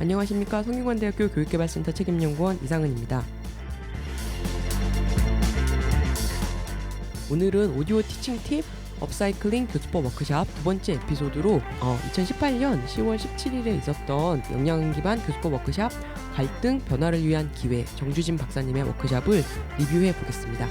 안녕하십니까 성균관대학교 교육개발센터 책임연구원 이상은입니다. 오늘은 오디오 티칭 팁 업사이클링 교수법 워크샵 두 번째 에피소드로 어, 2018년 10월 17일에 있었던 역량 기반 교수법 워크샵 갈등 변화를 위한 기회 정주진 박사님의 워크샵을 리뷰해 보겠습니다.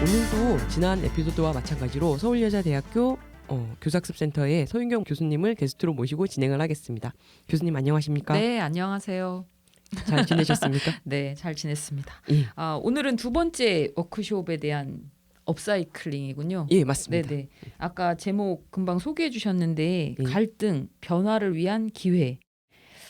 오늘도 지난 에피소드와 마찬가지로 서울여자대학교 어, 교사학습센터의 서윤경 교수님을 게스트로 모시고 진행을 하겠습니다. 교수님 안녕하십니까? 네, 안녕하세요. 잘 지내셨습니까? 네, 잘 지냈습니다. 예, 아, 오늘은 두 번째 워크숍에 대한 업사이클링이군요. 예 맞습니다. 네, 네. 아까 제목 금방 소개해 주셨는데 예. 갈등, 변화를 위한 기회.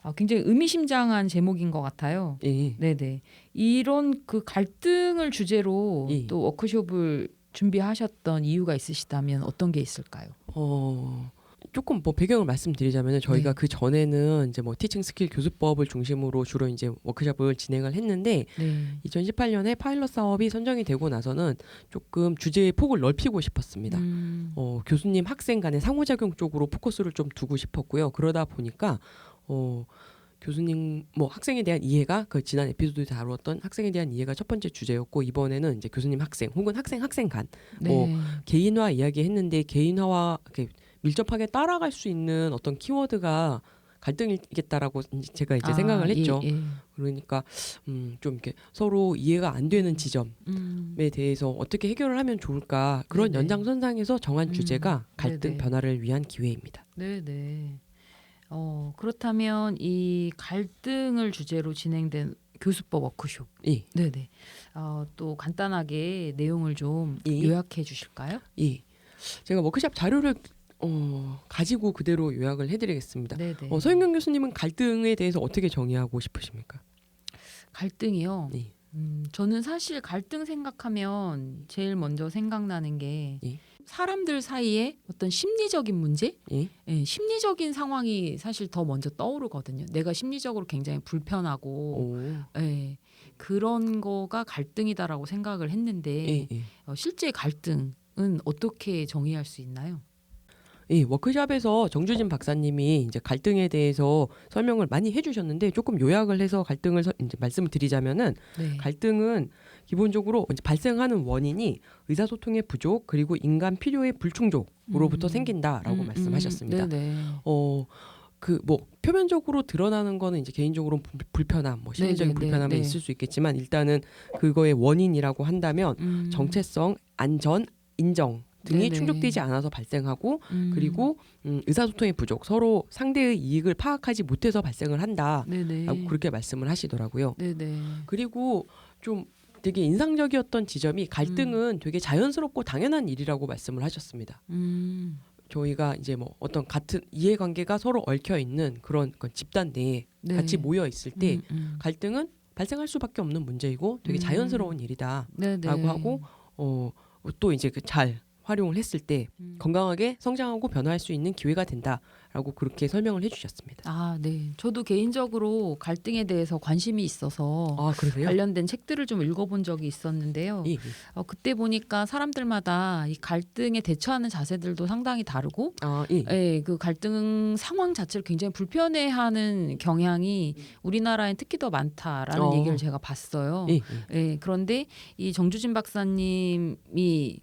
아, 굉장히 의미심장한 제목인 것 같아요. 예, 네, 네. 이런 그 갈등을 주제로 예. 또 워크숍을 준비하셨던 이유가 있으시다면 어떤 게 있을까요? 어 조금 뭐 배경을 말씀드리자면 저희가 네. 그 전에는 이제 뭐 티칭 스킬 교수법을 중심으로 주로 이제 워크숍을 진행을 했는데 네. 2018년에 파일럿 사업이 선정이 되고 나서는 조금 주제의 폭을 넓히고 싶었습니다. 음, 어, 교수님 학생 간의 상호작용 쪽으로 포커스를 좀 두고 싶었고요. 그러다 보니까 어, 교수님 뭐 학생에 대한 이해가 그 지난 에피소드에 다루었던 학생에 대한 이해가 첫 번째 주제였고 이번에는 이제 교수님 학생 혹은 학생 학생 간 뭐, 네. 개인화 이야기했는데 개인화와 이렇게 밀접하게 따라갈 수 있는 어떤 키워드가 갈등이겠다라고 제가 이제 아, 생각을 예, 했죠. 예. 그러니까 음, 좀 이렇게 서로 이해가 안 되는 지점에 음. 대해서 어떻게 해결을 하면 좋을까 그런 네네. 연장선상에서 정한 음, 주제가 갈등 네네. 변화를 위한 기회입니다. 네, 네. 어, 그렇다면 이 갈등을 주제로 진행된 교수법 워크숍. 예, 네, 네. 어, 또 간단하게 내용을 좀 예. 요약해 주실까요? 예. 제가 워크샵 자료를 어, 가지고 그대로 요약을 해드리겠습니다. 네, 네. 어, 서윤경 교수님은 갈등에 대해서 어떻게 정의하고 싶으십니까? 갈등이요. 예. 음, 저는 사실 갈등 생각하면 제일 먼저 생각나는 게 예. 사람들 사이에 어떤 심리적인 문제, 예, 예, 심리적인 상황이 사실 더 먼저 떠오르거든요. 내가 심리적으로 굉장히 불편하고, 오, 예, 그런 거가 갈등이다라고 생각을 했는데 예, 예. 어, 실제 갈등은 어떻게 정의할 수 있나요? 이 워크샵에서 정주진 박사님이 이제 갈등에 대해서 설명을 많이 해주셨는데 조금 요약을 해서 갈등을 서- 이제 말씀을 드리자면은 네. 갈등은 기본적으로 이제 발생하는 원인이 의사소통의 부족 그리고 인간 필요의 불충족으로부터 음. 생긴다라고 음, 말씀하셨습니다. 음, 네네. 어. 그뭐 표면적으로 드러나는 거는 이제 개인적으로 불- 불편함, 뭐 심리적인 네, 네, 불편함이 네. 있을 수 있겠지만 일단은 그거의 원인이라고 한다면 음. 정체성, 안전, 인정 등이 네네. 충족되지 않아서 발생하고 음. 그리고 음, 의사소통의 부족, 서로 상대의 이익을 파악하지 못해서 발생을 한다라고 네네. 그렇게 말씀을 하시더라고요. 네네. 그리고 좀 되게 인상적이었던 지점이 갈등은 되게 자연스럽고 당연한 일이라고 말씀을 하셨습니다. 음. 저희가 이제 뭐 어떤 같은 이해관계가 서로 얽혀 있는 그런 그 집단 내에 네. 같이 모여 있을 때 음, 음. 갈등은 발생할 수밖에 없는 문제이고 되게 음. 자연스러운 일이다라고 네네. 하고 어 또 이제 그 잘 활용을 했을 때 음. 건강하게 성장하고 변화할 수 있는 기회가 된다라고 그렇게 설명을 해주셨습니다. 아, 네. 저도 개인적으로 갈등에 대해서 관심이 있어서 아 그러세요? 관련된 책들을 좀 읽어본 적이 있었는데요. 예, 예. 어, 그때 보니까 사람들마다 이 갈등에 대처하는 자세들도 상당히 다르고, 아 예. 예, 그 갈등 상황 자체를 굉장히 불편해하는 경향이 우리나라엔 특히 더 많다라는 어. 얘기를 제가 봤어요. 예, 예. 예, 그런데 이 정주진 박사님이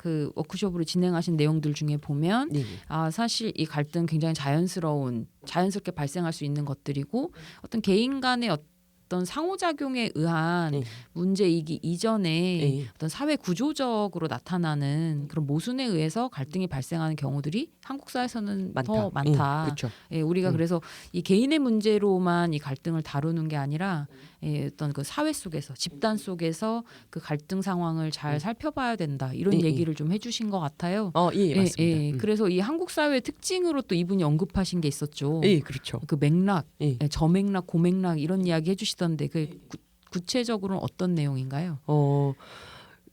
그 워크숍으로 진행하신 내용들 중에 보면 예, 예. 아 사실 이 갈등 굉장히 자연스러운 자연스럽게 발생할 수 있는 것들이고 어떤 개인 간의 어떤 상호작용에 의한 예. 문제이기 이전에 예, 예. 어떤 사회 구조적으로 나타나는 그런 모순에 의해서 갈등이 발생하는 경우들이 한국 사회에서는 많다. 더 많다. 그렇죠. 예, 우리가 음. 그래서 이 개인의 문제로만 이 갈등을 다루는 게 아니라 예, 어떤 그 사회 속에서 집단 속에서 그 갈등 상황을 잘 음. 살펴봐야 된다 이런 예, 예. 얘기를 좀 해주신 것 같아요. 어, 예, 예, 맞습니다. 예. 음. 그래서 이 한국 사회의 특징으로 또 이분이 언급하신 게 있었죠. 예, 그렇죠. 그 맥락, 저맥락, 고맥락 이런 이야기 해주시던데 그 구, 구체적으로는 어떤 내용인가요? 어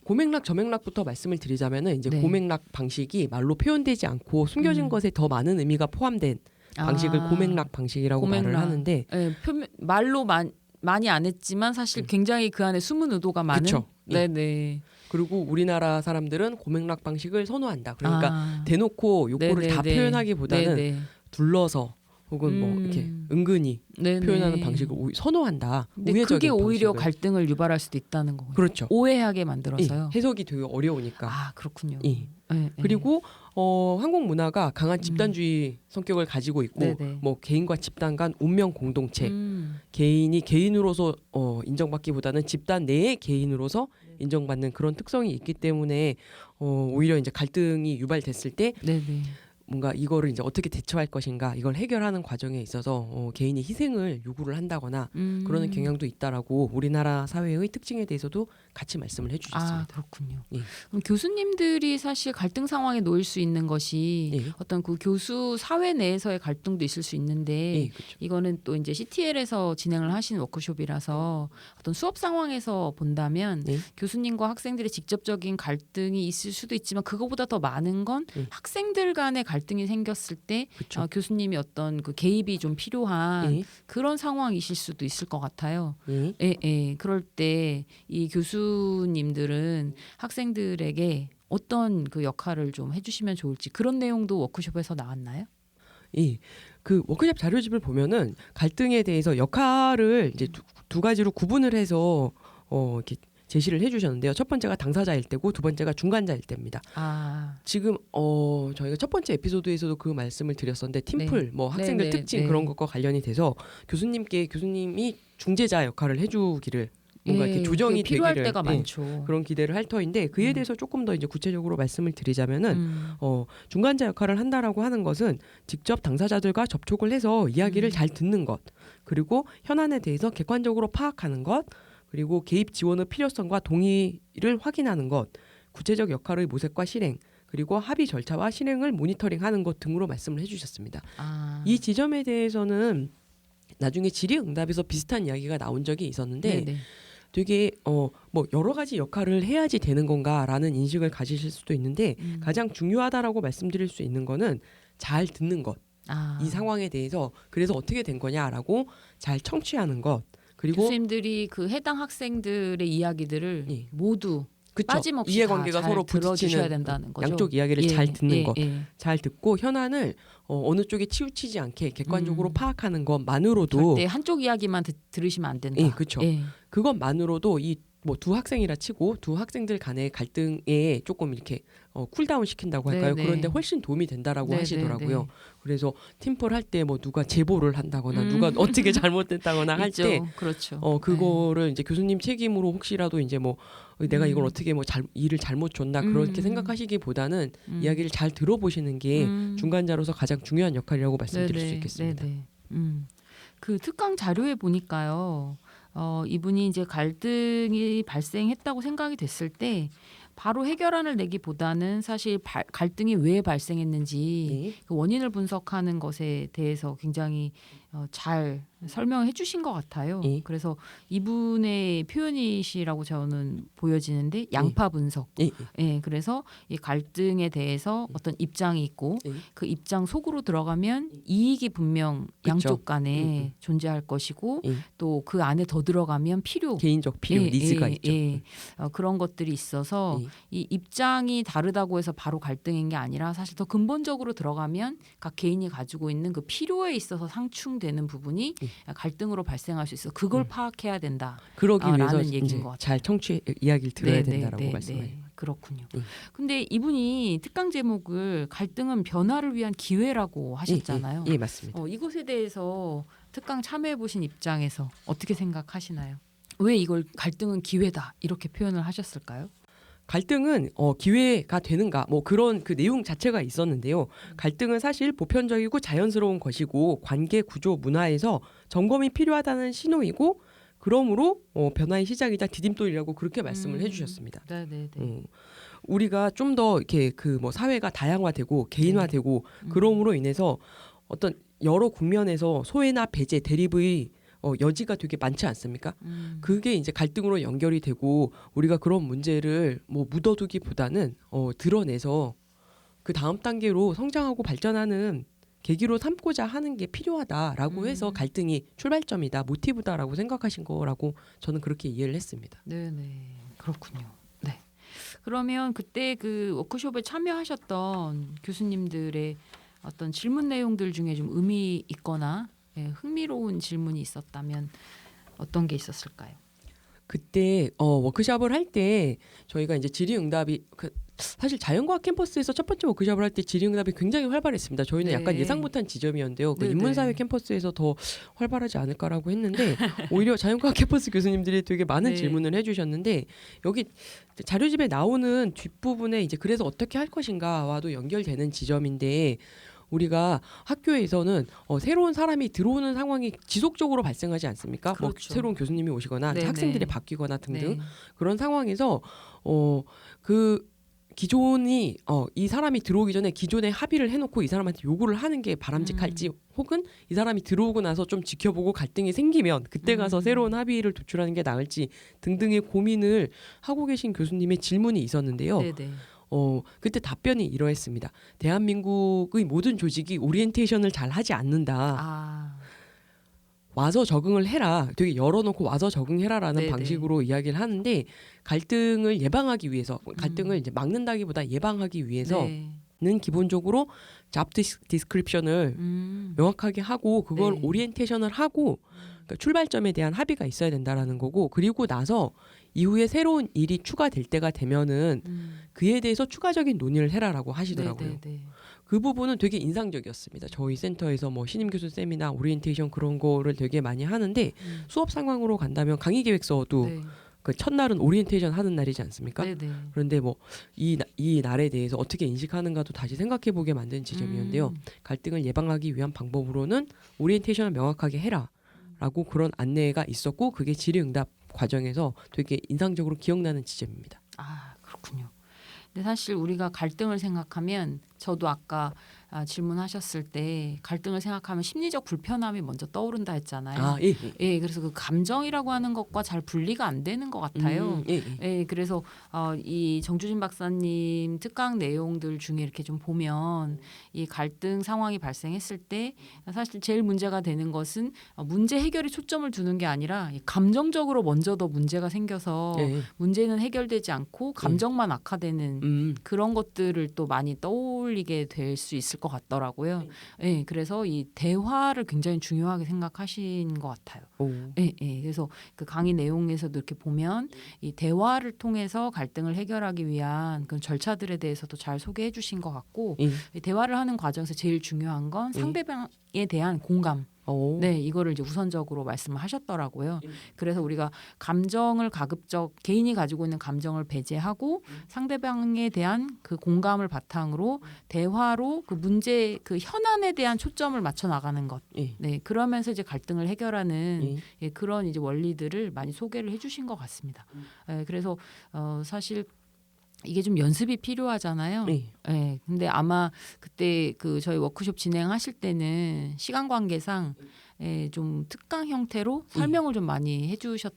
고맥락 저맥락부터 말씀을 드리자면은 이제 네. 고맥락 방식이 말로 표현되지 않고 숨겨진 음. 것에 더 많은 의미가 포함된 방식을 아, 고맥락 방식이라고 말을 고맥락. 하는데 예, 표면 말로 만, 많이 안 했지만 사실 음. 굉장히 그 안에 숨은 의도가 많은. 그쵸. 예. 네네. 그리고 우리나라 사람들은 고맥락 방식을 선호한다. 그러니까 아, 대놓고 요거를 다 네네네. 표현하기보다는 네네. 둘러서 혹은 뭐 음. 이렇게 은근히 네네. 표현하는 방식을 오- 선호한다. 근데 그게 오히려 방식을. 갈등을 유발할 수도 있다는 거군요. 그렇죠. 오해하게 예, 만들어서요. 해석이 되게 어려우니까. 아 그렇군요. 예. 네, 네. 그리고 어, 한국 문화가 강한 집단주의 성격을 가지고 있고 네네. 뭐 개인과 집단 간 운명 공동체, 음. 개인이 개인으로서 어, 인정받기보다는 집단 내의 개인으로서 네. 인정받는 그런 특성이 있기 때문에 어, 오히려 이제 갈등이 유발됐을 때 네네. 뭔가 이거를 이제 어떻게 대처할 것인가 이걸 해결하는 과정에 있어서 어, 개인이 희생을 요구를 한다거나 음. 그러는 경향도 있다라고 우리나라 사회의 특징에 대해서도 같이 말씀을 아 해주셨습니다. 그렇군요. 예. 그럼 교수님들이 사실 갈등 상황에 놓일 수 있는 것이 예. 어떤 그 교수 사회 내에서의 갈등도 있을 수 있는데 예, 그렇죠. 이거는 또 이제 CTL에서 진행을 하신 워크숍이라서 어떤 수업 상황에서 본다면 네. 교수님과 학생들의 직접적인 갈등이 있을 수도 있지만 그거보다 더 많은 건 네. 학생들 간의 갈등 이 생겼을 때. 어, 교수님이 어떤 그 개입이 좀 필요한 예, 그런 상황이실 수도 있을 것 같아요. 예. 예, 예. 그럴 때 이 교수님들은 학생들에게 어떤 그 역할을 좀 해주시면 좋을지 그런 내용도 워크숍에서 나왔나요? 예. 그 워크숍 자료집을 보면은 갈등에 대해서 역할을 이제 두, 두 가지로 구분을 해서 어 이렇게 제시를 해주셨는데요. 첫 번째가 당사자일 때고 두 번째가 중간자일 때입니다. 아, 지금 어 저희가 첫 번째 에피소드에서도 그 말씀을 드렸었는데 팀플 뭐 학생들 네, 네, 특징 네. 그런 것과 관련이 돼서 교수님께 교수님이 중재자 역할을 해주기를 뭔가 예, 이렇게 조정이 그게 필요할 되기를 때가 예, 많죠. 그런 기대를 할 터인데 그에 음. 대해서 조금 더 이제 구체적으로 말씀을 드리자면은 음, 어, 중간자 역할을 한다라고 하는 것은 직접 당사자들과 접촉을 해서 이야기를 음. 잘 듣는 것, 그리고 현안에 대해서 객관적으로 파악하는 것, 그리고 개입 지원의 필요성과 동의를 확인하는 것, 구체적 역할의 모색과 실행, 그리고 합의 절차와 실행을 모니터링하는 것 등으로 말씀을 해주셨습니다. 아, 이 지점에 대해서는 나중에 질의응답에서 비슷한 이야기가 나온 적이 있었는데 네네. 되게 어 뭐 여러 가지 역할을 해야지 되는 건가라는 인식을 가지실 수도 있는데 음. 가장 중요하다라고 말씀드릴 수 있는 거는 잘 듣는 것. 아, 이 상황에 대해서 그래서 어떻게 된 거냐라고 잘 청취하는 것. 그리고 교수님들이 그 해당 학생들의 이야기들을 예. 모두 그쵸 빠짐없이 이해관계가 다 서로 부딪히는 된다는 거죠. 양쪽 이야기를 예, 잘 듣는 예, 것. 예. 잘 듣고 현안을 어, 어느 쪽에 치우치지 않게 객관적으로 음. 파악하는 것만으로도 한쪽 이야기만 듣, 들으시면 안 된다. 예, 그쵸. 예. 그것만으로도 이 뭐 두 학생이라 치고 두 학생들 간의 갈등에 조금 이렇게 어, 쿨다운 시킨다고 할까요? 네네. 그런데 훨씬 도움이 된다라고 네, 하시더라고요. 네, 네. 그래서 팀플 할 때 뭐 누가 제보를 한다거나 음. 누가 어떻게 잘못됐다거나 할. 때 그렇죠. 어 그거를 이제 교수님 책임으로 혹시라도 이제 뭐 어, 내가 이걸 음. 어떻게 뭐 잘 일을 잘못 줬나 그렇게 음. 생각하시기보다는 네. 음. 이야기를 잘 들어보시는 게 음. 중간자로서 가장 중요한 역할이라고 말씀드릴 네네, 수 있겠습니다. 네네. 음. 그 특강 자료에 보니까요. 어, 이분이 이제 갈등이 발생했다고 생각이 됐을 때 바로 해결안을 내기보다는 사실 발- 갈등이 왜 발생했는지 네. 그 원인을 분석하는 것에 대해서 굉장히 어, 잘 설명해 주신 것 같아요. 예. 그래서 이분의 표현이시라고 저는 보여지는데 양파 분석. 예, 예. 예, 그래서 이 갈등에 대해서 어떤 입장이 있고 예. 그 입장 속으로 들어가면 이익이 분명 그쵸. 양쪽 간에 음, 음. 존재할 것이고 예. 또 그 안에 더 들어가면 필요 개인적 필요 예, 니즈가 예, 있죠. 예. 어, 그런 것들이 있어서 예. 이 입장이 다르다고 해서 바로 갈등인 게 아니라 사실 더 근본적으로 들어가면 각 개인이 가지고 있는 그 필요에 있어서 상충되는 부분이 갈등으로 발생할 수 있어. 그걸 음. 파악해야 된다. 그러기 아, 위해서 라는 얘기인 것 같아요. 잘 청취 이야기를 들어야 네, 네, 된다라고 네, 말씀을 네. 그렇군요. 음. 근데 이분이 특강 제목을 갈등은 변화를 위한 기회라고 하셨잖아요. 예, 예, 예, 맞습니다. 어, 이것에 대해서 특강 참여해 보신 입장에서 어떻게 생각하시나요? 왜 이걸 갈등은 기회다 이렇게 표현을 하셨을까요? 갈등은 어, 기회가 되는가 뭐 그런 그 내용 자체가 있었는데요. 갈등은 사실 보편적이고 자연스러운 것이고 관계 구조 문화에서 점검이 필요하다는 신호이고 그러므로 어, 변화의 시작이자 디딤돌이라고 그렇게 말씀을 음. 해주셨습니다. 네, 네, 네. 음, 우리가 좀 더 이렇게 그 뭐 사회가 다양화되고 개인화되고 음. 그럼으로 인해서 어떤 여러 국면에서 소외나 배제 대립의 어, 여지가 되게 많지 않습니까? 음. 그게 이제 갈등으로 연결이 되고 우리가 그런 문제를 뭐 묻어두기보다는 어, 드러내서 그 다음 단계로 성장하고 발전하는 계기로 삼고자 하는 게 필요하다라고 음. 해서 갈등이 출발점이다 모티브다라고 생각하신 거라고 저는 그렇게 이해를 했습니다. 네, 네. 그렇군요. 네. 그러면 그때 그 워크숍에 참여하셨던 교수님들의 어떤 질문 내용들 중에 좀 의미 있거나 예, 흥미로운 질문이 있었다면 어떤 게 있었을까요? 그때 어, 워크숍을 할 때 저희가 이제 질의응답이 그 사실 자연과학 캠퍼스에서 첫 번째 워크숍을 할 때 질의응답이 굉장히 활발했습니다. 저희는 약간 네. 예상 못한 지점이었는데요. 그 네, 인문사회 네. 캠퍼스에서 더 활발하지 않을까라고 했는데 오히려 자연과학 캠퍼스 교수님들이 되게 많은 네. 질문을 해주셨는데 여기 자료집에 나오는 뒷부분에 이제 그래서 어떻게 할 것인가와도 연결되는 지점인데 우리가 학교에서는 어, 새로운 사람이 들어오는 상황이 지속적으로 발생하지 않습니까? 뭐 그렇죠. 새로운 교수님이 오시거나 네, 학생들이 네. 바뀌거나 등등 네. 그런 상황에서 어그 기존이 어 이 사람이 들어오기 전에 기존에 합의를 해놓고 이 사람한테 요구를 하는 게 바람직할지 혹은 이 사람이 들어오고 나서 좀 지켜보고 갈등이 생기면 그때 가서 음. 새로운 합의를 도출하는 게 나을지 등등의 고민을 하고 계신 교수님의 질문이 있었는데요. 네, 네. 어 그때 답변이 이러했습니다. 대한민국의 모든 조직이 오리엔테이션을 잘 하지 않는다. 아, 와서 적응을 해라. 되게 열어놓고 와서 적응해라라는 네네. 방식으로 이야기를 하는데 갈등을 예방하기 위해서 갈등을 음. 이제 막는다기보다 예방하기 위해서는 네. 기본적으로 잡 디스크립션을 음. 명확하게 하고 그걸 네. 오리엔테이션을 하고 그러니까 출발점에 대한 합의가 있어야 된다라는 거고 그리고 나서 이후에 새로운 일이 추가될 때가 되면은 음. 그에 대해서 추가적인 논의를 해라라고 하시더라고요. 네, 네, 네. 그 부분은 되게 인상적이었습니다. 저희 센터에서 뭐 신임 교수 세미나 오리엔테이션 그런 거를 되게 많이 하는데 음. 수업 상황으로 간다면 강의 계획서도 네. 그 첫날은 오리엔테이션 하는 날이지 않습니까? 네, 네. 그런데 뭐이이 날에 대해서 어떻게 인식하는가도 다시 생각해 보게 만든 지점이었는데요. 음. 갈등을 예방하기 위한 방법으로는 오리엔테이션을 명확하게 해라 라고 그런 안내가 있었고 그게 질의응답 과정에서 되게 인상적으로 기억나는 지점입니다. 아 그렇군요. 근데 사실 우리가 갈등을 생각하면 저도 아까 아, 질문하셨을 때 갈등을 생각하면 심리적 불편함이 먼저 떠오른다 했잖아요. 아, 예, 예. 예, 그래서 그 감정이라고 하는 것과 잘 분리가 안 되는 것 같아요. 음, 예, 예. 예, 그래서 어, 이 정주진 박사님 특강 내용들 중에 이렇게 좀 보면 이 갈등 상황이 발생했을 때 사실 제일 문제가 되는 것은 어, 문제 해결에 초점을 두는 게 아니라 이 감정적으로 먼저 더 문제가 생겨서 예, 예. 문제는 해결되지 않고 감정만 악화되는 음, 그런 것들을 또 많이 떠 올리게 될 수 있을 것 같더라고요. 예, 그래서 이 대화를 굉장히 중요하게 생각하신 것 같아요. 오. 예, 예. 그래서 그 강의 내용에서도 이렇게 보면 이 대화를 통해서 갈등을 해결하기 위한 그런 절차들에 대해서도 잘 소개해 주신 것 같고 예. 이 대화를 하는 과정에서 제일 중요한 건 예. 상대방에 대한 공감. 오. 네, 이거를 이제 우선적으로 말씀을 하셨더라고요. 음. 그래서 우리가 감정을 가급적 개인이 가지고 있는 감정을 배제하고 음. 상대방에 대한 그 공감을 바탕으로 대화로 그 문제 그 현안에 대한 초점을 맞춰 나가는 것. 예. 네, 그러면서 이제 갈등을 해결하는 예. 예, 그런 이제 원리들을 많이 소개를 해주신 것 같습니다. 음. 예, 그래서 어, 사실 이게 좀 연습이 필요하잖아요. 예. 예, 근데 아마 그때 그 저희 워크숍 진행하실 때는 시간 관계상 예, 좀 특강 형태로 설명을 좀 많이 해주셨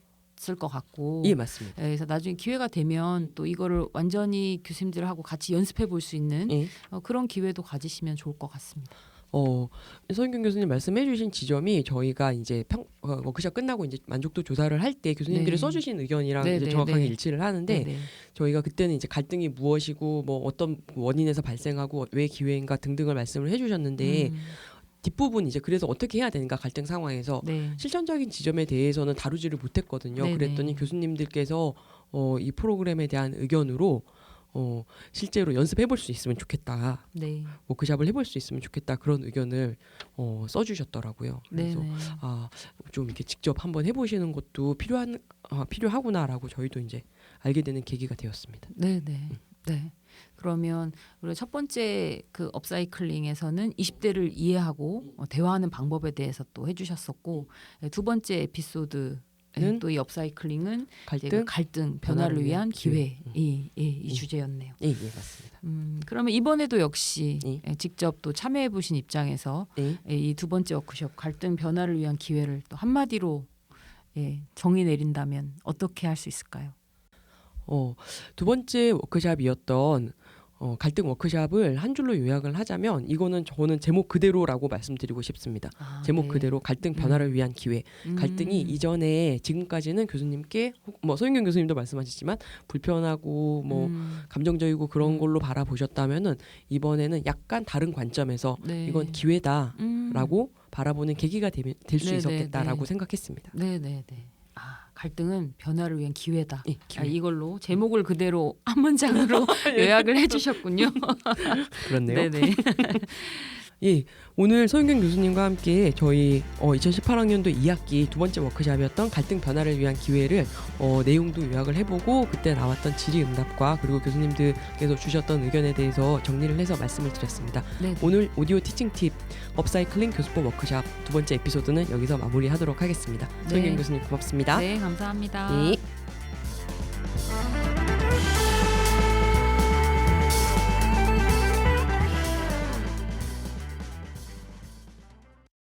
을 것 같고. 예, 맞습니다. 예, 그래서 나중에 기회가 되면 또 이거를 완전히 교수님들하고 같이 연습해 볼 수 있는 예. 어, 그런 기회도 가지시면 좋을 것 같습니다. 어, 서인경 교수님 말씀해주신 지점이 저희가 이제 평, 어, 워크숍 끝나고 이제 만족도 조사를 할 때 교수님들이 네. 써주신 의견이랑 네, 이제 네, 정확하게 네. 일치를 하는데 네, 네. 저희가 그때는 이제 갈등이 무엇이고 뭐 어떤 원인에서 발생하고 왜 기회인가 등등을 말씀을 해주셨는데 음, 뒷부분 이제 그래서 어떻게 해야 되는가 갈등 상황에서 네. 실천적인 지점에 대해서는 다루지를 못했거든요. 네네. 그랬더니 교수님들께서 어, 이 프로그램에 대한 의견으로 어, 실제로 연습해 볼 수 있으면 좋겠다. 네. 워크샵을 해볼 수 있으면 좋겠다. 그런 의견을 어, 써주셨더라고요. 네. 그래서 네. 아, 좀 이렇게 직접 한번 해보시는 것도 필요한 아, 필요하구나라고 저희도 이제 알게 되는 계기가 되었습니다. 네, 네. 네. 그러면 우리가 첫 번째 그 업사이클링에서는 20대를 이해하고 어, 대화하는 방법에 대해서 또 해주셨었고 네, 두 번째 에피소드 는또이 업사이클링은 이제 그 갈등? 갈등 변화를 위한 기회, 음. 이, 이, 이 음. 주제였네요. 예, 예, 맞습니다. 음, 그러면 이번에도 역시 예. 예, 직접 또 참여해 보신 입장에서 예. 이두 번째 워크숍 갈등 변화를 위한 기회를 또 한마디로 예, 정의 내린다면 어떻게 할 수 있을까요? 어, 두 번째 워크샵이었던 어, 갈등 워크샵을 한 줄로 요약을 하자면 이거는 저는 제목 그대로라고 말씀드리고 싶습니다. 아, 제목 네. 그대로 갈등 변화를 위한 기회. 갈등이 음. 이전에 지금까지는 교수님께 혹- 뭐 서인경 교수님도 말씀하셨지만 불편하고 뭐 음. 감정적이고 그런 음. 걸로 바라보셨다면은 이번에는 약간 다른 관점에서 네. 이건 기회다라고 음. 바라보는 계기가 될수 네, 있었겠다라고 네, 네. 생각했습니다. 네, 네, 네. 아, 갈등은 변화를 위한 기회다. 예, 아, 기회. 이걸로 제목을 그대로 한 문장으로 요약을 해주셨군요. 그렇네요. 네네. 예, 오늘 서윤경 교수님과 함께 저희 어, 2018학년도 2학기 두 번째 워크샵이었던 갈등 변화를 위한 기회를 어, 내용도 요약을 해보고 그때 나왔던 질의응답과 그리고 교수님들께서 주셨던 의견에 대해서 정리를 해서 말씀을 드렸습니다. 네. 오늘 오디오 티칭 팁 업사이클링 교수법 워크샵 두 번째 에피소드는 여기서 마무리하도록 하겠습니다. 네. 서윤경 교수님 고맙습니다. 네, 감사합니다. 네.